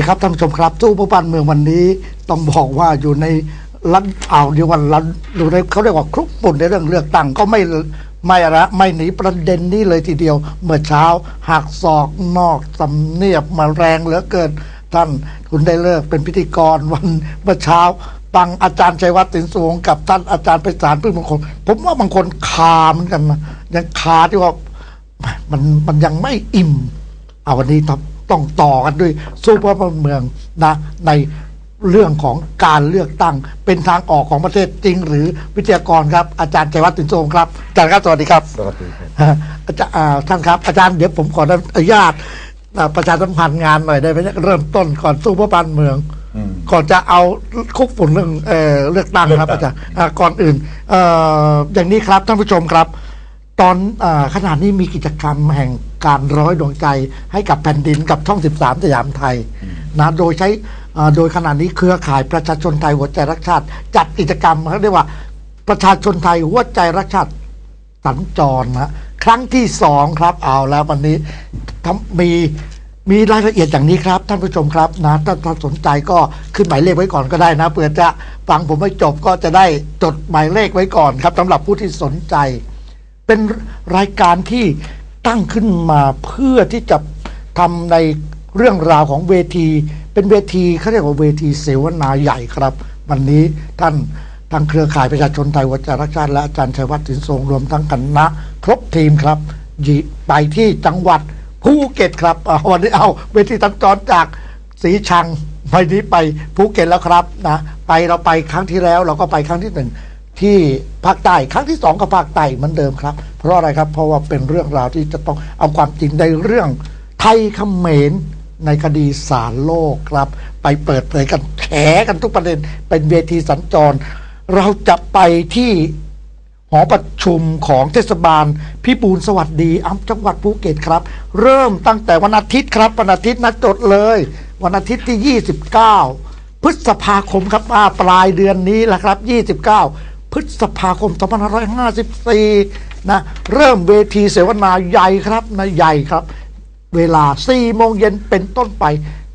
ดีครับท่านผู้ชมครับตู้ผู้บ้านเมืองวันนี้ต้องบอกว่าอยู่ในรัฐเอาเดียววันรัฐอยู่ในเขาเรียกว่าคลุกปุ่นในเรื่องเลือกตั้งก็ไม่ไม่ละไม่หนีประเด็นนี้เลยทีเดียว เมื่อเช้าหักศอกนอกสำเนียบมาแรงเหลือเกินท่านคุณได้เลิกเป็นพิธีกรวันเมื่อเช้าฟังอาจารย์ชัยวัฒน์สินสูงกับท่านอาจารย์ไปสารพึ่งมงคลผมว่าบางคนคาเหมือนกันนะยังคาที่ว่ามันมันยังไม่อิ่มเอาวันนี้ต้อง ต้องต่อกันด้วยสู้เพื่อบ้านเมืองนะในเรื่องของการเลือกตั้งเป็นทางออกของประเทศจริง หรือวิทยากรครับ อาจารย์ชัยวัฒน์ตินโซงครับอาจารย์ครับสวัสดีครับสวัสดีครับฮะอาจารย์อ่าท่านครับ อาจารย์เดี๋ยวผมขออนุญาตอ่าประชาสัมพันธ์งานหน่อยได้ไหมเนี่ยเริ่มต้นก่อนสู้เพื่อบ้านเมืองอืมก่อนจะเอาคุกฝุ่นเรื่องเอ่อเลือกตั้งครับเลือกตั้งอาจารย์อ่าก่อนอื่นเอ่ออย่างนี้ครับท่านผู้ชมครับ ตอนอาขนาดนี้มีกิจกรรมแห่งการร้อยดวงใจให้กับแผ่นดินกับช่อง 13 สยามไทยนะโดยใช้อ่าโดยขนาดนี้เครือข่ายประชาชนไทยหัวใจรักชาติ จัดกิจกรรมเขาเรียกว่าประชาชนไทยหัวใจรักชาติสัญจรนะครั้งที่สองครับเอาแล้ววันนี้ทำมีมีรายละเอียดอย่างนี้ครับ ท่านผู้ชมครับนะถ้าท่านสนใจก็ขึ้นหมายเลขไว้ก่อนก็ได้นะเผื่อจะฟังผมไม่จบก็จะได้จดหมายเลขไว้ก่อนครับสำหรับผู้ที่สนใจ เป็นรายการที่ตั้งขึ้นมาเพื่อที่จะทำในเรื่องราวของเวที เป็นเวทีเขาเรียกว่าเวทีเสวนาใหญ่ครับ วันนี้ท่านทางเครือข่ายประชาชนไทยวัจรักชาติและอาจารย์ชัยวัฒน์สินทรงรวมทั้งคณะครบทีมครับยิไปที่จังหวัดภูเก็ตครับวันนี้เอาเวทีตันจรจากสีชังวันนี้ไปภูเก็ตแล้วครับนะไปเราไปครั้งที่แล้วเราก็ไปครั้งที่หนึ่ง ที่ภาคใต้ครั้งที่สองก็ภาคใต้เหมือนเดิมครับ เพราะอะไรครับ เพราะว่าเป็นเรื่องราวที่จะต้องเอาความจริงในเรื่องไทยเขมรในคดีสารโลกครับ ไปเปิดเผยกันแฉกันทุกประเด็น เป็นเวทีสัญจร เราจะไปที่หอประชุมของเทศบาลพิบูลสวัสดีอำจังหวัดภูเก็ตครับ เริ่มตั้งแต่วันอาทิตย์ครับวันอาทิตย์นัดจดเลย วันอาทิตย์ที่ 29 พฤษภาคมครับปลายเดือนนี้แหละครับ 29 พฤษภาคม 2554 นะ เริ่มเวทีเสวนาใหญ่ครับนะใหญ่ครับ เวลา 4 โมงเย็นเป็นต้นไป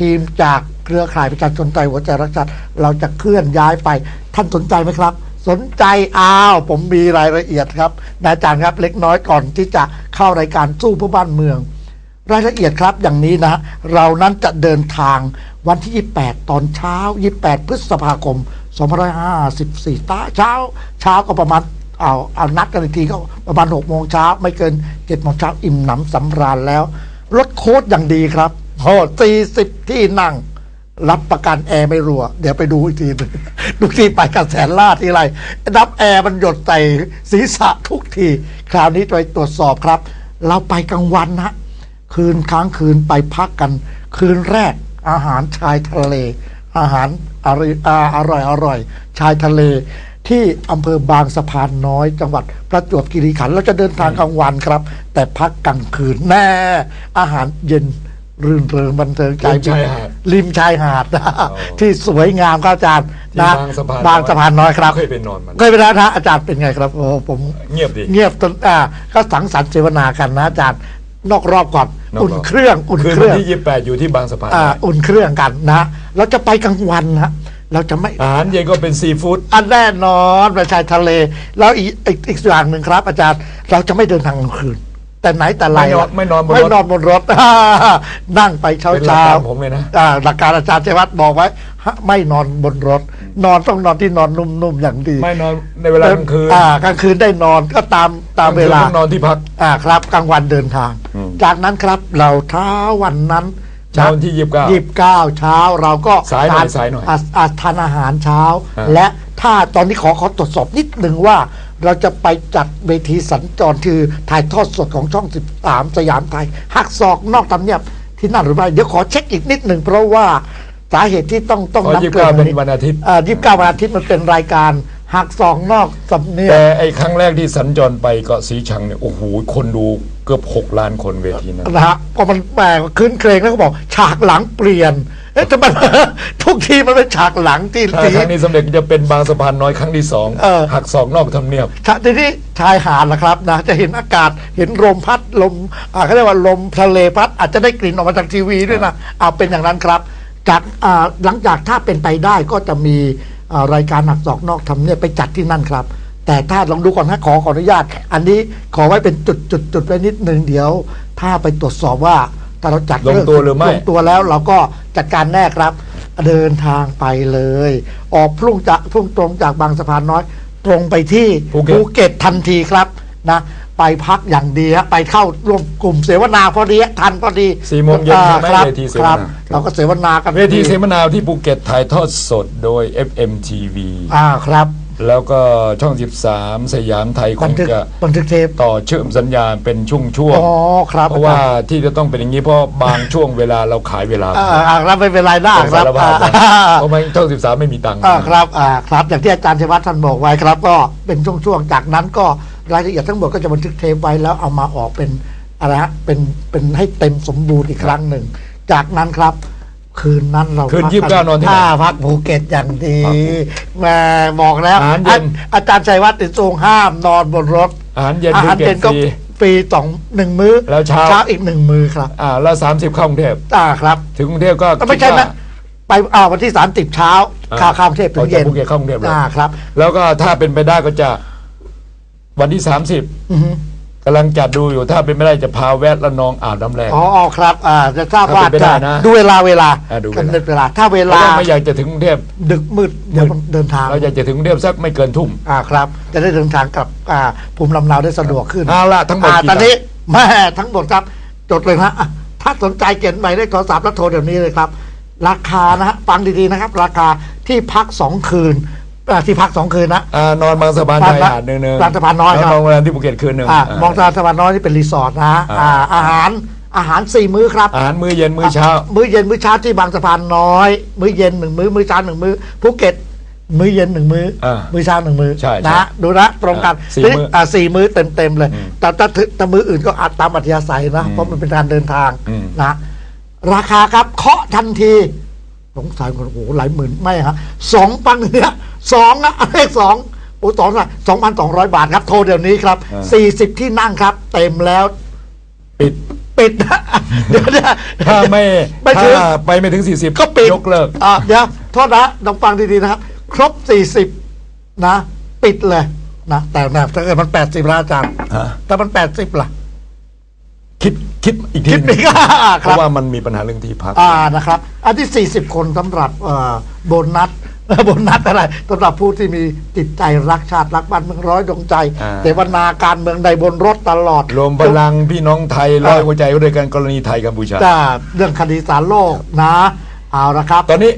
ทีมจากเครือข่ายประชาชนไทยหัวใจรักชาติเราจะเคลื่อนย้ายไป ท่านสนใจไหมครับ สนใจอ้าว ผมมีรายละเอียดครับนะอาจารย์ครับเล็กน้อยก่อนที่จะเข้ารายการสู้เพื่อบ้านเมือง รายละเอียดครับอย่างนี้นะ เรานั้นจะเดินทางวันที่ 28 ตอนเช้า 28 พฤษภาคม 2554ตาเช้าเช้าก็ประมาณเอาเอานัดกันอีกทีก็ประมาณ6โมงเช้าไม่เกิน7โมงเช้าอิ่มหนำสำราญแล้วรถโค้ดอย่างดีครับโอ้40 ที่นั่ง รับประกันแอร์ไม่รั่วเดี๋ยวไปดูอีกทีหนึงทุกทีไปกับแสนล่าที่ไรรับแอร์มันหยดใส่ศีรษะทุกที คราวนี้ไปตรวจสอบครับ เราไปกลางวันนะคืนค้างคืนไปพักกัน คืนแรกอาหารชายทะเล อาหารอร่อยอ่าอร่อยอร่อย ชายทะเลที่อำเภอบางสะพานน้อยจังหวัดประจวบคีรีขันธ์เราจะเดินทางกลางวันครับ แต่พักกลางคืนแน่อาหารเย็นรื่นเริงบันเทิงใจริมชายหาดริมชายหาดนะที่สวยงามครับอาจารย์ที่นะบางสะพานบางสะพานน้อยครับเคยไปนอนมันเคยไปแล้วนะอาจารย์เป็นไงครับโอ้ผมเงียบดีเงียบจนอ่าก็สังสรรค์เสวนากันนะอาจารย์นอกรอบก่อนนอกรอบอุ่นเครื่อง อุ่นคืนเควันรื่องที่28อยู่ที่บางสะพานอ่าอุ่นเครื่องกันนะ เราจะไปกลางวันนะเราจะไม่อาหารเย็นก็เป็นซีฟู้ดอันแน่นอนไปชายทะเล แล้วอีกอีกอีกอย่างหนึ่งครับ อาจารย์เราจะไม่เดินทางกลางคืน แต่ไหนแต่ไรไม่นอนไม่นอนบนรถไม่นอนบนรถนั่งไปเช้าเป็นหลักเช้าการผมเลยนะ อ่าหลักการอาจารย์ชัยวัฒน์บอกไว้ฮะไม่นอนบนรถ นอนต้องนอนที่นอนนุ่มๆอย่างดีไม่นอนในเวลากลางคืนอ่ากลางคืนได้นอนก็ตามตามเวลา กงคืนต้องนอนที่พัก อ่าครับกลางวันเดินทางอืมจากนั้นครับเราเช้าวันนั้น เช้าวันที่29ยี่สิบเก้าเช้าเราก็สายหน่อยทสายหน่อยะะทานอาหารเช้าอ่าและถ้าตอนนี้ขอขอตรวจสอบนิดหนึ่งว่า เราจะไปจัดเวทีสัญจรคือถ่ายทอดสดของช่อง 13 สยามไทย หักศอกนอกตำเนียบที่นั่นหรือไม่เดี๋ยวขอเช็คอีกนิดหนึ่งเพราะว่าสาเหตุที่ต้องต้องอ๋อนับยี่สิบเกิเก้านเป็นนี้วันอาทิตย์อ่ายี่สิบเก้าวันอาทิตย์มันเป็นรายการหักศอกนอกสำเนียบแต่ไอ้ครั้งแรกที่สัญจรไปเกาะสีชังเนี่ยโอ้โหคนดู เกือบ 6 ล้านคนเวทีนั้นนะฮะพอมันแปลกคืนเครงแล้วก็บอก ฉากหลังเปลี่ยน เอ๊ะทำไม ทุกทีมันเป็นฉากหลังที่ถ้าที่ครั้งนี้สำเร็จจะเป็นบางสะพานน้อยครั้งที่สองเออ หักศอกนอกทำเนียบฉากที่นี่ชายหาดละครับนะจะเห็นอากาศเห็นลมพัดลมอ่าเขาเรียกว่าลมทะเลพัดอาจจะได้กลิ่นออกมาจากทีวีด้วยนะเอาเป็นอย่างนั้นครับจากอ่าหลังจากถ้าเป็นไปได้ก็จะมีอ่ารายการหนักศอกนอกทำเนี่ยไปจัดที่นั่นครับ แต่ถ้าลองดูก่อนนะขอขออนุญาต อันนี้ขอไว้เป็นจุดจุดจุดไว้นิดหนึ่งเดี๋ยว ถ้าไปตรวจสอบว่าถ้าเราจัดลงตัวหรือไม่ลงตัวแล้วเราก็จัดการแน่ครับ เดินทางไปเลย ออกพรุ่งจากพรุ่งตรงจากบางสะพานน้อย ตรงไปที่ภูเก็ตเก็ตทันทีครับนะไปพักอย่างดีฮะไปเข้าร่วมกลุ่มเสวนาพอดีฮะทันพอดีสี่โมงเย็นอ่าใช่ไหมครับเวทีเสวครันาบเราก็เสวนากันเวทีเสวนาที่ภูเก็ตถ่ายทอดสดโดย FMTV อ่าครับ แล้วก็ช่อง 13 สยามไทยคบันงทึกจะบันทึกเทป ต่อเชื่อมสัญญาณเป็นช่วงอ๋อครับๆเพราะว่าที่จะต้องเป็นอย่างนี้เพราะบางช่วงเวลาเราขายเวลาอ่าอ่าครับไม่เป็นไรได้ต้องครัสาบรภาพนะอ่าเพราะไม่ช่อง 13 ไม่มีตังค์ อ่าครับอ่าครับอย่างที่อาจารย์ชัยวัฒน์ท่านบอกไว้ครับ ก็เป็นช่วงๆจากนั้นก็รายละเอียดทั้งหมดก็จะบันทึกเทปไว้แล้วเอามาออกเป็นอะไรฮะเป็นเป็นให้เต็มสมบูรณ์อีกครั้งหนึ่ง จากนั้นครับ คืนนั้นเราคืนพักยี่สิบเก้านอนที่ไหนท่าพักภูเก็ตอย่างดีพักภูแหมาบอกแล้วอาหารเย็นอาอาจารย์ชัยวัฒน์ติดทรงห้ามนอนบนรถ อาหารเย็นอาภูหารเก็เย็ตนก็ฟรีฟรีสองหนึ่งมื้อแล้วเช้าเช้า อีกหนึ่งมื้อครับอ่าแล้ว30เข้ากรุงเทพอ่าครับ ถึงกรุงเทพก็ก็ไม่ใช่คิดว่านะ ไปอ่าวันที่สามสิบเช้าอ่าข้าวข้ามเทพถึงเย็นออกจากภูเก็ตเข้ากรุงเทพเลยอ่าครับ แล้วก็ถ้าเป็นไปได้ก็จะวันที่30อือฮึ กำลังจัดดูอยู่ถ้าเป็นไม่ได้จะพาแวะละนองอ่าวน้ำแรง อ๋ออ๋อครับอ่าจะทราบว่าถ้าเป็นไปได้นะดูเวลาเวลาอ่าดูเวลา กำหนดเวลา ถ้าเวเพลาราะว่าไม่อยากจะถึงกรุงเทพดึกมืดเดี๋ยวมันเดินทาง เราอยากจะถึงกรุงเทพสักไม่เกินทุ่ม อ่าครับ จะได้เดินทางกลับอ่าภูมิลำเนาได้สะดวกขึ้นเอาละทั้งหมดอ่ากี่ตอนนี้แม่ทั้งหมดครับ จดเลยนะอะถ้าสนใจเขียนหมายเลขโทรศัพท์แล้วโทรเดี๋ยวนี้เลยครับ ราคานะฮะฟังดีๆนะครับ ราคาที่พักสองคืน อ่าที่พักสองคืนนะอ่านอนบางสะพานไทยบางสะหาดหนึ่งบางสะพานน้อยครับแล้วนอนโรงแรมที่ภูเก็ตคืนหนึ่งอ่าอ่ามองตาสวรรค์น้อยที่เป็นรีสอร์ทนะฮะอ่าอ่าอาหารอาหารสี่มื้อครับอาหารมื้อเย็นมื้อเช้า มื้อเย็นมื้อเช้าที่บางสะพานน้อย มื้อเย็นหนึ่งมื้อมื้อเช้าหนึ่งมื้อภูเก็ตมื้อเย็นหนึ่งมื้ออ่ามื้อเช้าหนึ่งมื้อใช่ใช่นะฮะดูนะตรงกันอ่าสี่นี่มื้ออ่าสี่มื้อเต็มเต็มๆเลยอืมแต่ถ้าถึงแต่มื้ออื่นก็อาจตามอัธยาศัยนะอืมเพราะมันเป็นการเดินทางอืมนะราคาครับเคาะทันทีสงสัยคนโอ้โหหลายหมื่นไม่ฮะสองพันเนี่ย สองนะเลขสองโอ้สองละสองพันสองร้อยบาทครับ โทรเดี๋ยวนี้ครับสี่สิบที่นั่งครับ เต็มแล้ว ปิดปิดนะเดี๋ยวนะถ้าไม่ไม่ถึงถ้าไปไม่ถึง 40 ก็ปิดยกเลิกอ่าเดี๋ยวโทษนะลองฟังดีๆนะครับ ครบ 40 นะ ปิดเลยนะแต่แบบถ้าเกิดมัน 80แล้วอาจารย์ฮะถ้ามัน 80ล่ะ คิดคิดอีกทีคิดหนึ่งอีกเพครับราะว่ามันมีปัญหาเรื่องที่พักอ่านะครับ อันที่ 40 คนสำหรับเอ่อโบนัส โบนัสอะไรสำหรับผู้ที่มีจิตใจรักชาติรักบ้านเมืองร้อยดวงใจอ่า เสวนาการเมืองใดบนรถตลอด รวมพลังพี่น้องไทยร้อยหัวใจด้วยกันกรณีไทยกัมพูชา จ้าเรื่องคดีสารโลกนะ เอาละครับ ตอนนี้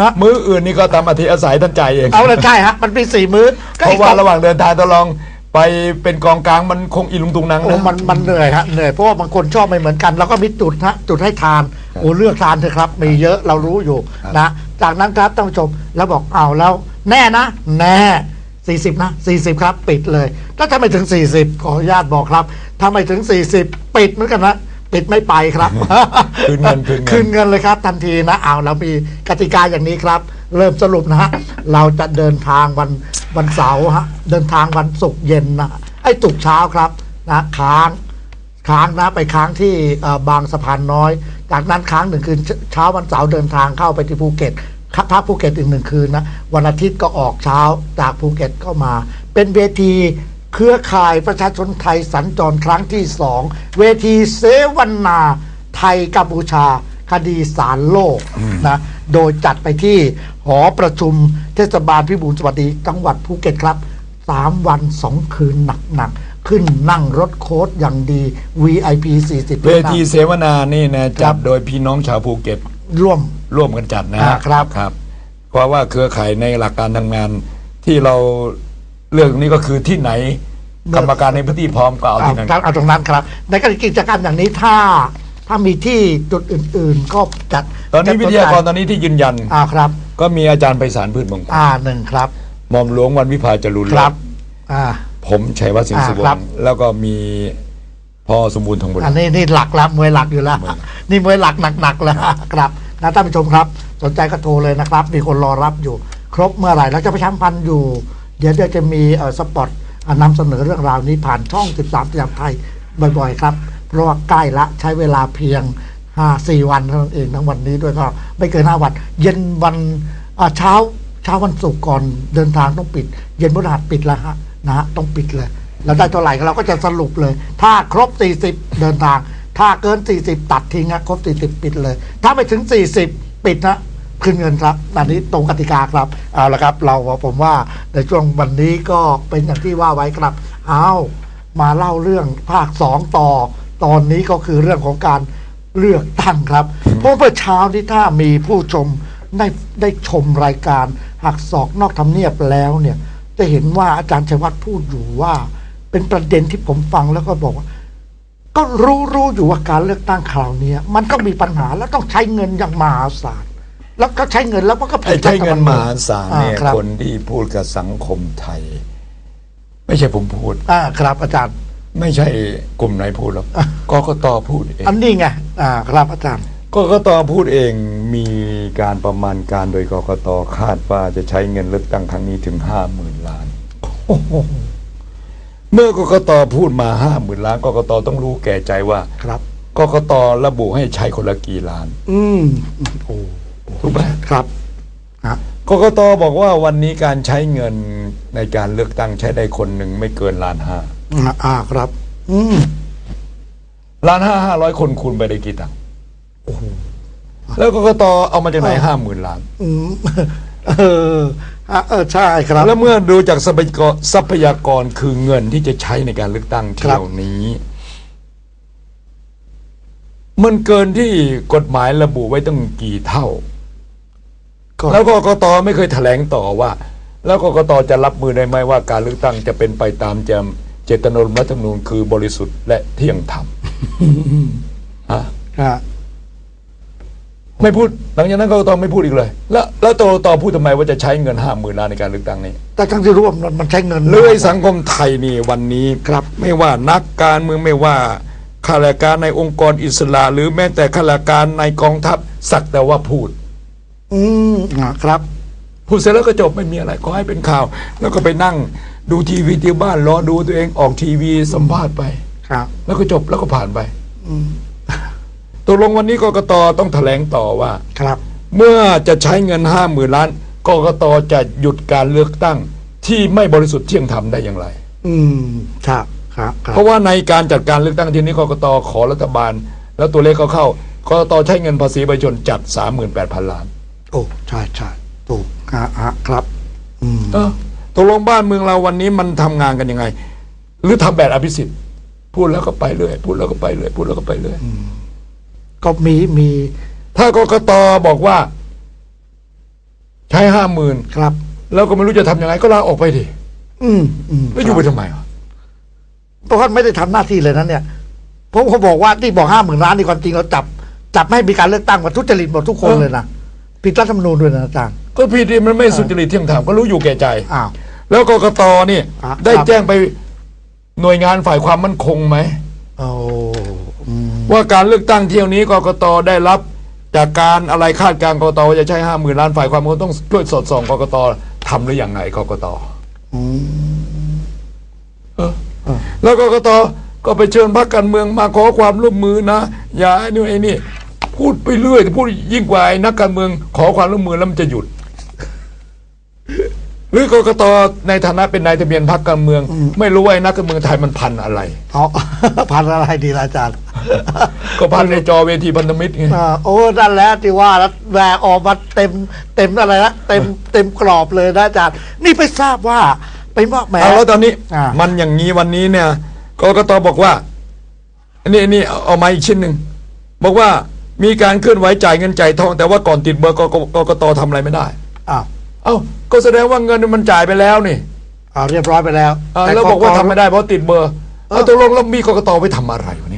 ฮะ มื้ออื่นนี่ก็ตามอัธยาศัยท่านใจายเอง เอาละใช่ฮะ มันมีสี่มื้อก็เพอีราะกว่าสองระหว่างเดินทางตลองไปเป็นกองกลางมันคงอีลุงตุงนังโอ้นะ มันมันเหนื่อยฮะเหนื่อยเพราะว่าบางคนชอบไม่เหมือนกัน แล้วก็มีจุดฮะจุดให้ทาน โอ้เลือกทานเถอะครับ มีเยอะเรารู้อยู่นะจากนั้นครับท่านผู้ชมแล้วบอกเอาแล้วแน่นะ แน่ 40 นะ 40 ครับ ปิดเลย ถ้าถ้าไม่ถึง 40 ขออนุญาตบอกครับถ้าไม่ถึง 40 ปิดเหมือนกันนะปิดไม่ไปครับคืนเงินคืนเงินคืนเงินเลยครับ ทันทีนะเอาเรามีกติกาอย่างนี้ครับ เริ่มสรุปนะฮะเราจะเดินทางวันวันเสาร์ฮะเดินทางวันศุกร์เย็นนะไอ้ศุกร์เช้าครับนะค้างค้างนะไปค้างที่เอ่อบางสะพานน้อย จากนั้นค้างหนึ่งคืนเช้าวันเสาร์เดินทางเข้าไปที่ภูเก็ตพักภูเก็ตอีกหนึ่งคืนนะวันอาทิตย์ก็ออกเช้าจากภูเก็ตเข้ามา เป็นเวทีเครือข่ายประชาชนไทยสัญจรครั้งที่สองเวทีเสวนาไทยกัมพูชาคดีสารโลกนะโดยจัดไปที่หอประชุมเทศบาลพิบูลสวัสดีจังหวัดภูเก็ตครับสามวันสองคืนหนักๆ ขึ้นนั่งรถโค้ดอย่างดี VIP 40เวทีเสวนานี่นะจัดโดยพี่น้องชาวภูเก็ตร่วมร่วมกันจัดนะอ่าครับครับ เพราะว่าเครือข่ายในหลักการทำงานที่เราเรื่องนี้ก็คือที่ไหนกรรมการในพื้นที่พร้อมก็เอาเอาที่นั้นเอาตรงนั้นครับ ในการกิจกรรมอย่างนี้ถ้าถ้ามีที่จุดอื่น ๆ ก็จัด ตอนนี้วิทยากรตจัดอนนี้ที่ยืนยันอ่าครับ ก็มีอาจารย์ไพศาลพืชมงคลอ่าหนึ่งครับหม่อมหลวงวันวิภาจรุนครับ อ่า ผมชัยวัฒน์สิงห์สุวรอ่าครัรบ ณแล้วก็มีพ่อสมบูรณ์ทองบุญ อันนี้นี่หลักละมวยหลักอยู่แล้วนี่มวยหลักหนักๆแล้วครับนะท่านผู้ชมครับ สนใจก็โทรเลยนะครับ มีคนรอรับอยู่ ครบเมื่อไหร่แล้วจะประชาสัมพันธ์อยู่ เดี๋ยวเดี๋ยวจะมีเอ่อสปอตอะนำเสนอเรื่องราวนี้ผ่านช่อง 13สยามไทยบ่อยๆครับ เพราะว่าใกล้ละใช้เวลาเพียงห้าสี่วันเท่านั้นเองทั้งวันนี้ด้วยก็ไม่เกินห้าวัน เย็นวันอ่าเช้าเช้าวันศุกร์ก่อนเดินทางต้องปิด เย็นพฤหัสปิดแล้วฮะ นะฮะต้องปิดเลยแล้วได้เท่าไหร่เราก็จะสรุปเลย ถ้าครบ 40 เดินทาง ถ้าเกิน 40 ตัดทิ้งนะครบ 40 ปิดเลย ถ้าไม่ถึง 40 ปิดนะคืนเงินครับอันนี้ตรงกติกาครับเอาละครับ เราผมว่าในช่วงวันนี้ก็เป็นอย่างที่ว่าไว้ครับเอามาเล่าเรื่องภาคสองต่อ ตอนนี้ก็คือเรื่องของการเลือกตั้งครับ เพราะเมื่อเช้านี้ถ้ามีผู้ชมได้ได้ชมรายการหักศอกนอกทำเนียบแล้วเนี่ย จะเห็นว่าอาจารย์ชัยวัฒน์พูดอยู่ว่า เป็นประเด็นที่ผมฟังแล้วก็บอกว่า ก็รู้รู้อยู่ว่าการเลือกตั้งคราวเนี้ยมันก็มีปัญหาแล้วต้องใช้เงินอย่างมหาศาลแล้วก็ใช้เงินแล้วมันก็ผิไอ้ดใช้เงินรัฐธรรมหาศาลเนี่ยอ่ครับคนที่พูดกับสังคมไทย ไม่ใช่ผมพูด อ่าครับอาจารย์ ไม่ใช่กลุ่มไหนพูดหรอกกกตพูดเองอันนี้ไงอ่าครับอาจารย์กกตพูดเองมีการประมาณการโดยกกตคาดว่าจะใช้เงินเลือกตั้งครั้งนี้ถึงห้าหมื่นล้านโอ้โห เมื่อกกตพูดมาห้าหมื่นล้านกกตต้องรู้แก่ใจว่าครับกกตระบุให้ใช้คนละกี่ล้าน อืมโอ้ถูกไหมครับฮะกกตบอกว่าวันนี้การใช้เงินในการเลือกตั้งใช้ได้คนหนึ่งไม่เกินล้านห้าอ่าอ่าครับ อืมล้านห้าห้าร้อยคนคูณไปได้กี่ตังค์แล้วกกตเอามาจากไหนห้าหมื่นล้าน อืมเออ อะเออใช่ครับ แล้วเมื่อดูจากทรัพยากรทรัพยากรคือเงินที่จะใช้ในการเลือกตั้งครับเที่ยวนี้ มันเกินที่กฎหมายระบุไว้ตั้งกี่เท่า ก็แล้วกกตไม่เคยแถลงต่อว่า แล้วกกตจะรับมือได้ไหมว่าการเลือกตั้งจะเป็นไปตามเจมเจตนารมณ์รัฐธรรมนูญคือบริสุทธิ์และเที่ยงธรรม ฮะ ฮะ ไม่พูดหลังจากนั้นกกตไม่พูดอีกเลย แล้วแล้วกกตพูดทำไมว่าจะใช้เงินห้าหมื่นล้านในการเลือกตั้งนี้ แต่ทั้งที่รู้ว่ามันมันใช้เงินเลยสังคมไทยนี่วันนี้ครับ ไม่ว่านักการเมืองไม่ว่าข้าราชการในองค์กรอิสระ หรือแม้แต่ข้าราชการในกองทัพสักแต่ว่าพูด อืมอ่าครับพูดเสร็จแล้วก็จบไม่มีอะไรขอให้เป็นข่าว แล้วก็ไปนั่งดูทีวีที่บ้านรอดูตัวเองออกทีวีสัมภาษณ์ไปครับ แล้วก็จบแล้วก็ผ่านไป อืม ตกลงวันนี้กกตต้องแถลงต่อว่า ครับ เมื่อจะใช้เงินห้าหมื่นล้านกกตจะหยุดการเลือกตั้งที่ไม่บริสุทธิ์เที่ยงธรรมได้อย่างไร อืมครับครับครับเพราะว่าในการจัดการเลือกตั้งทีนี้กกตขอรัฐบาล แล้วตัวเลขเขาเข้ากกตใช้เงินภาษีประชาชนจัด 38,000 ล้านโอ้ใช่ใช่ถูกฮะฮะครับ อืมเออตกลงบ้านเมืองเราวันนี้มันทำงานกันยังไง หรือทำแบบอภิสิทธิ์ พูดแล้วก็ไปเรื่อยพูดแล้วก็ไปเรื่อยพูดแล้วก็ไปเรื่อย ก็มีมี ถ้ากกตบอกว่า ใช้ห้าหมื่นครับ แล้วก็ไม่รู้จะทำยังไงก็ลาออกไปดิอืมอืมแล้วอยู่ไปทำไมอะเพราะว่าไม่ได้ทำหน้าที่เลยนั้นเนี่ยเพราะเขาบอกว่าที่บอกห้าหมื่นล้านนี่ความจริงเราจับ จับไม่ให้มีการเลือกตั้งว่าทุจริตหมดทุกคนเลยนะผิดรัฐธรรมนูญด้วยนะอาจารย์ก็พีดีมันไม่สุจริตเที่ยงธรรมก็รู้อยู่แก่ใจ อ้าว แล้วกกตนี่ อะได้ครับ แจ้งไปหน่วยงานฝ่ายความมั่นคงไหม โอ้อืม ว่าการเลือกตั้งเที่ยวนี้กกตได้รับจากการอะไรคาดการณ์กกตว่าจะใช้ห้าหมื่นล้านฝ่ายความมั่นคงต้องช่วยสอดส่องกกตทำหรือยังไงกกตอืมเออแล้วกกตก็ไปเชิญพรรคการเมืองมาขอความร่วมมือนะอย่าไอ้นี่ไอ้นี่ พูดไปเรื่อยพูดยิ่งกว่าไอ้นักการเมือง ขอความร่วมมือแล้วมันจะหยุด หรือกกตในฐานะเป็นนายทะเบียนพรรคการเมือง ไม่รู้ว่าไอ้นักการเมืองไทยมันพันอะไรเอาพันอะไรดีล่ะอาจารย์ ก็พันในจอเวทีพันธมิตรไงอ่าโอ้นั่นแหละที่ว่าแล้วแหวกออกมาเต็มเต็มอะไรนะเต็มเต็มกรอบเลยนะอาจารย์นี่ไปทราบว่า ไปมอบแหม เอาแล้วตอนนี้อ่ามั มันอย่างนี้วันนี้เนี่ยกกตบอกว่าอันนี้อันนี้เอาเอามาอีกชิ้นหนึ่งบอกว่ามีการเคลื่อนไหวจ่ายเงินจ่ายทอง แต่ว่าก่อนติดเบอร์กกกกตทำอะไรไม่ได้ อ้าวเอ้าก็แสดงว่าเงินมันจ่ายไปแล้วนี่เอาเรียบร้อยไปแล้วอ่าต่แล้วบอกว่าทำไม่กได้เพราะติดเบอร์เอาตกลงแล้วมีกกตไปทำอะไรวะ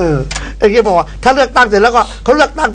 เออไอ้ที่บอกว่าถ้าเลือกตั้งเสร็จแล้วก็เขาเลือกตั้ง